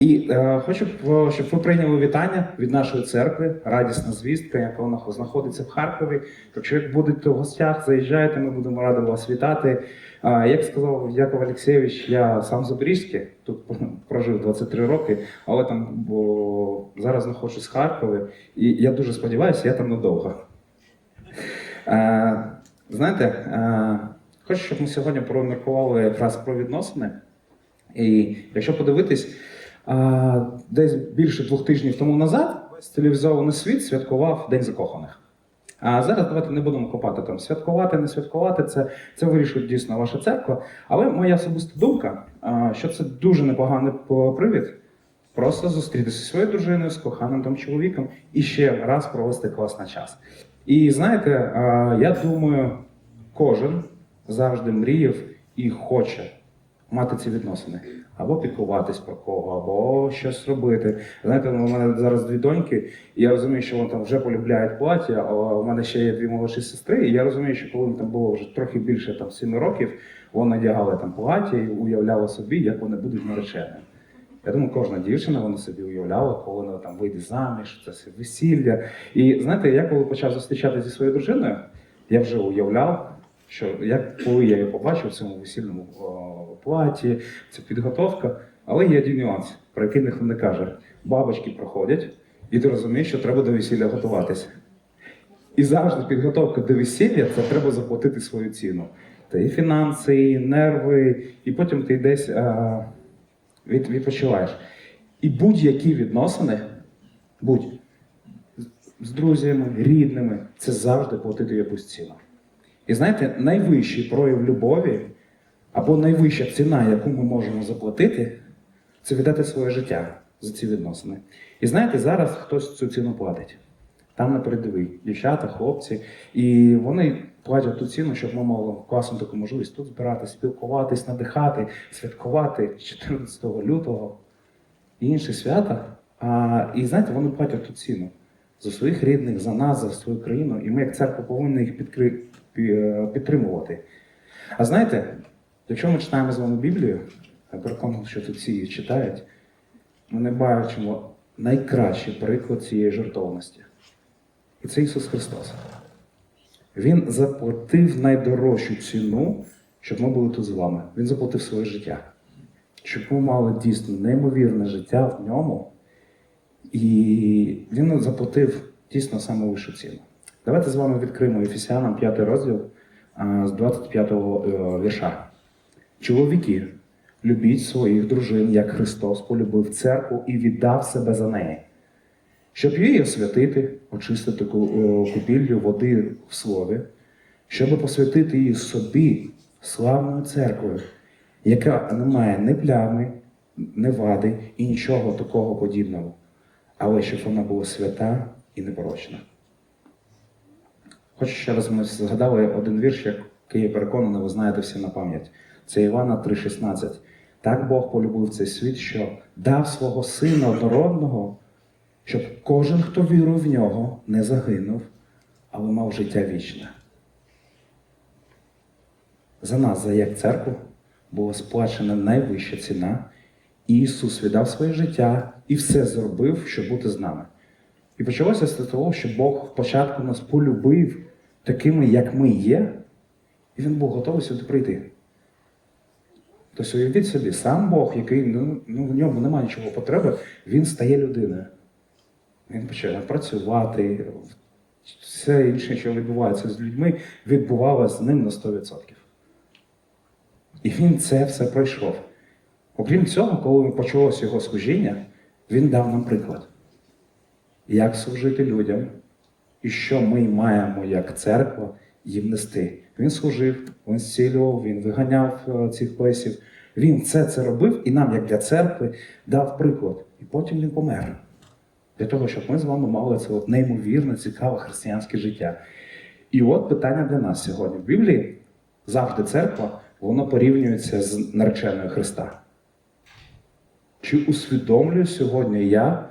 І е, хочу, щоб ви прийняли вітання від нашої церкви, радісна звістка, яка вона знаходиться в Харкові. Якщо будете в гостях, заїжджайте, ми будемо раді вас вітати. Е, як сказав Яков Олексійович, я сам Запорізький, тут прожив 23 роки, але там бо, зараз знаходжусь в Харкові, і я дуже сподіваюся, я там надовго. Е, знаєте, е, хочу, щоб ми сьогодні проміркували якраз про відносини. І якщо подивитись, десь більше двох тижнів тому назад весь телевізований світ святкував День закоханих. А зараз давайте не будемо копати там святкувати, не святкувати. Це, це вирішує дійсно ваша церква. Але моя особиста думка, що це дуже непоганий привід просто зустрітися зі своєю дружиною, з коханим там чоловіком і ще раз провести класний час. І знаєте, я думаю, кожен завжди мріяв і хоче мати ці відносини. Або піклуватись про кого, або щось робити. Знаєте, ну, у мене зараз дві доньки, і я розумію, що вони там вже полюбляють плаття, а у мене ще є дві молодші сестри, і я розумію, що коли там було вже трохи більше там, 7 років, вони надягали там плаття і уявляли собі, як вони будуть нареченими. Я думаю, кожна дівчина вона собі уявляла, коли вона там вийде заміж, це все весілля. І знаєте, я коли почав зустрічатися зі своєю дружиною, я вже уявляв, що як коли я її побачив в цьому весільному платі, це підготовка. Але є один нюанс, про який ніхто не каже. Бабочки проходять, і ти розумієш, що треба до весілля готуватися. І завжди підготовка до весілля це треба заплатити свою ціну. Це і фінанси, і нерви, і потім ти десь а, від, відпочиваєш. І будь-які відносини, будь з друзями, рідними, це завжди платити якусь ціну. І знаєте, найвищий прояв любові або найвища ціна, яку ми можемо заплатити, це віддати своє життя за ці відносини. І знаєте, зараз хтось цю ціну платить. Там на передовій дівчата, хлопці, і вони платять ту ціну, щоб ми мали класну таку можливість тут збиратися, спілкуватись, надихати, святкувати 14 лютого і інші свята. А, і знаєте, вони платять ту ціну за своїх рідних, за нас, за свою країну, і ми, як церква, повинні їх е, підтримувати. А знаєте, якщо ми читаємо з вами Біблію, я переконаний, що тут всі її читають, ми не бачимо найкращий приклад цієї жертовності. І це Ісус Христос. Він заплатив найдорожчу ціну, щоб ми були тут з вами. Він заплатив своє життя. Щоб ми мали дійсно неймовірне життя в ньому. І він заплатив дійсно саме вищу ціну. Давайте з вами відкриємо Ефесянам 5 розділ з 25 е, вірша. Чоловіки, любіть своїх дружин, як Христос полюбив церкву і віддав себе за неї, щоб її освятити, очистити е, купіллю води в слові, щоб посвятити її собі славною церквою, яка не має ні плями, ні вади і нічого такого подібного, але щоб вона була свята і непорочна. Хочу ще раз ми згадали один вірш, який я переконаний, ви знаєте всі на пам'ять. Це Івана 3,16. Так Бог полюбив цей світ, що дав свого сина однородного, щоб кожен, хто вірує в нього, не загинув, але мав життя вічне. За нас, за як церкву, була сплачена найвища ціна. І Ісус віддав своє життя і все зробив, щоб бути з нами. І почалося з того, що Бог спочатку нас полюбив такими, як ми є, і Він був готовий сюди прийти. Тобто уявіть собі, сам Бог, який ну, ну, в ньому немає нічого потреби, він стає людиною. Він починає працювати, все інше, що відбувається з людьми, відбувалося з ним на 100%. І він це все пройшов. Окрім цього, коли почалося його служіння, він дав нам приклад, як служити людям, і що ми маємо як церква їм нести. Він служив, він зцілював, він виганяв е, цих бесів. Він все це робив і нам, як для церкви, дав приклад. І потім він помер. Для того, щоб ми з вами мали це от неймовірно цікаве християнське життя. І от питання для нас сьогодні. В Біблії завжди церква, воно порівнюється з нареченою Христа. Чи усвідомлюю сьогодні я,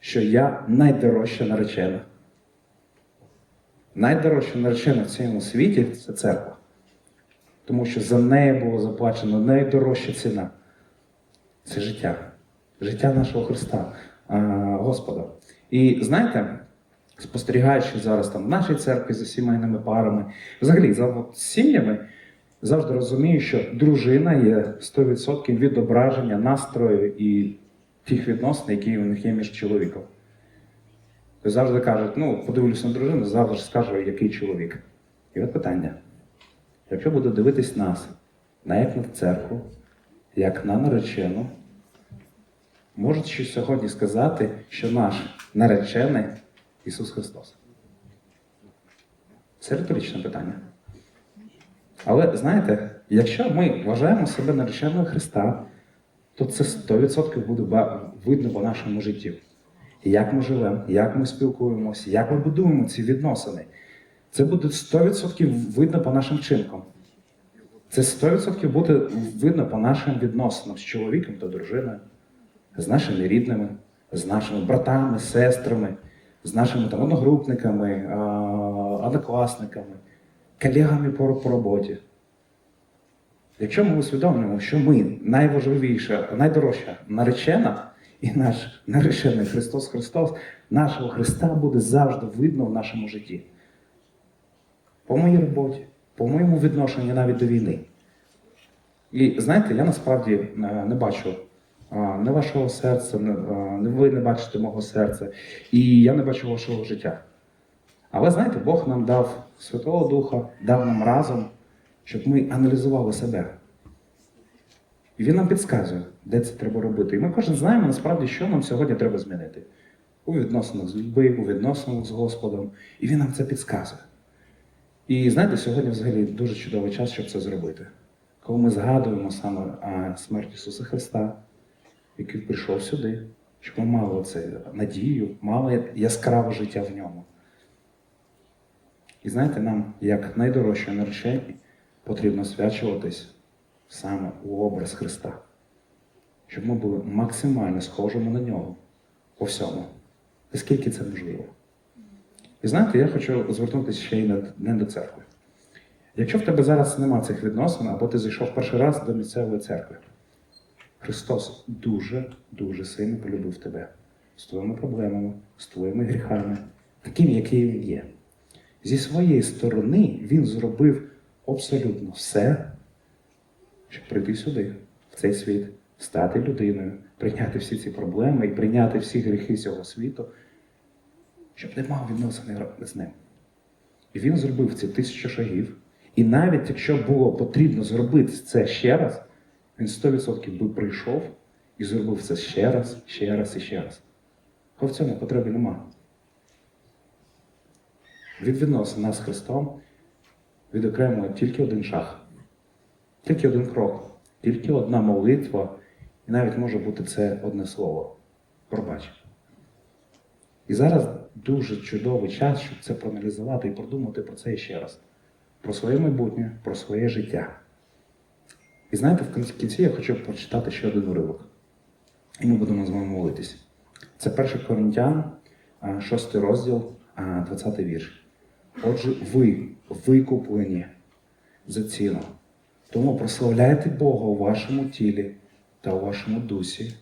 що я найдорожча наречена? Найдорожча наречена в цьому світі це церква. Тому що за неї було заплачено найдорожча ціна це життя. життя нашого Христа, Господа. І знаєте, спостерігаючи зараз там в нашій церкві за сімейними парами, взагалі за сім'ями, завжди розумію, що дружина є 100% відображення настрою і тих відносин, які у них є між чоловіком. Тобто завжди кажуть, ну, подивлюся на дружину, завжди скажу, який чоловік. І от питання. Якщо буду дивитись нас, на як на церкву, як на наречену, можуть ще сьогодні сказати, що наш наречений Ісус Христос. Це риторичне питання. Але знаєте, якщо ми вважаємо себе нареченою Христа, то це 100% буде видно по нашому житті. Як ми живемо, як ми спілкуємося, як ми будуємо ці відносини. Це буде 100% видно по нашим вчинкам. Це 100% буде видно по нашим відносинам з чоловіком та дружиною, з нашими рідними, з нашими братами, сестрами, з нашими там, одногрупниками, однокласниками, колегами по, по роботі. Якщо ми усвідомлюємо, що ми найважливіша, найдорожча наречена, і наш наречений Христос Христос, нашого Христа буде завжди видно в нашому житті. По моїй роботі, по моєму відношенню навіть до війни. І знаєте, я насправді е, не бачу не вашого серця, не ви не бачите мого серця, і я не бачу вашого життя. Але знаєте, Бог нам дав Святого Духа, дав нам разом, щоб ми аналізували себе. І він нам підказує, де це треба робити. І ми кожен знаємо насправді, що нам сьогодні треба змінити. У відносинах з людьми, у відносинах з Господом. І він нам це підказує. І знаєте, сьогодні взагалі дуже чудовий час, щоб це зробити. Коли ми згадуємо саме смерть Ісуса Христа, який прийшов сюди, щоб ми мали це надію, мали яскраве життя в ньому. І знаєте, нам, як найдорожче наречені, потрібно свячуватись саме у образ Христа, щоб ми були максимально схожими на нього по всьому, наскільки це можливо. І знаєте, я хочу звернутися ще й не до церкви. Якщо в тебе зараз нема цих відносин, або ти зайшов перший раз до місцевої церкви, Христос дуже, дуже сильно полюбив тебе з твоїми проблемами, з твоїми гріхами, таким, який він є. Зі своєї сторони він зробив абсолютно все, щоб прийти сюди, в цей світ, стати людиною, прийняти всі ці проблеми і прийняти всі гріхи цього світу, щоб не мав відносини з ним. І він зробив ці тисячі шагів. І навіть якщо було потрібно зробити це ще раз, він 100% би прийшов і зробив це ще раз, ще раз і ще раз. А в цьому потреби нема. Від відносин нас з Христом відокремує тільки один шаг, тільки один крок, тільки одна молитва, і навіть може бути це одне слово. Пробач. І зараз дуже чудовий час, щоб це проаналізувати і продумати про це ще раз. Про своє майбутнє, про своє життя. І знаєте, в кінці- я хочу прочитати ще один уривок. І ми будемо з вами молитись. Це 1 Коринтян, 6 розділ, 20 вірш. Отже, ви викуплені за ціну. Тому прославляйте Бога у вашому тілі та у вашому дусі,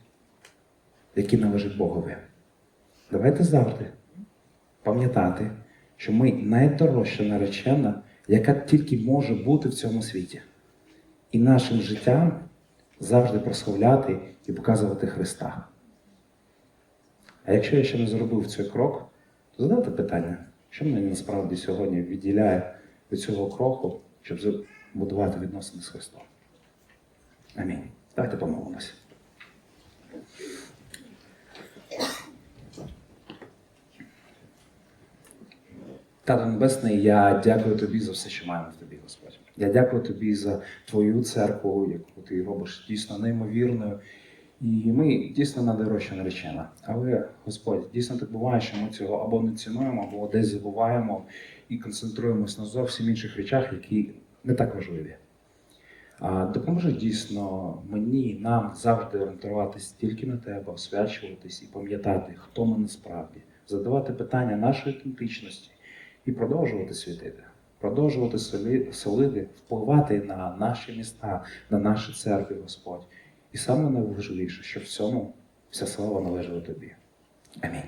які належать Богові. Давайте завжди пам'ятати, що ми найдорожча наречена, яка тільки може бути в цьому світі. І нашим життям завжди прославляти і показувати Христа. А якщо я ще не зробив цей крок, то задайте питання, що мене насправді сьогодні відділяє від цього кроку, щоб будувати відносини з Христом. Амінь. Давайте помолимося. Тато Небесний, я дякую тобі за все, що маємо в тобі, Господь. Я дякую тобі за твою церкву, яку ти робиш дійсно неймовірною. І ми дійсно найдорожча наречена. Але Господь, дійсно так буває, що ми цього або не цінуємо, або десь забуваємо і концентруємось на зовсім інших речах, які не так важливі. А допоможи дійсно мені, нам завжди орієнтуватись тільки на тебе, освячуватись і пам'ятати, хто ми насправді, задавати питання нашої ідентичності і продовжувати світити, продовжувати солити, впливати на наші міста, на наші церкви, Господь. І саме найважливіше, що в цьому Вся слава належала тобі. Амінь.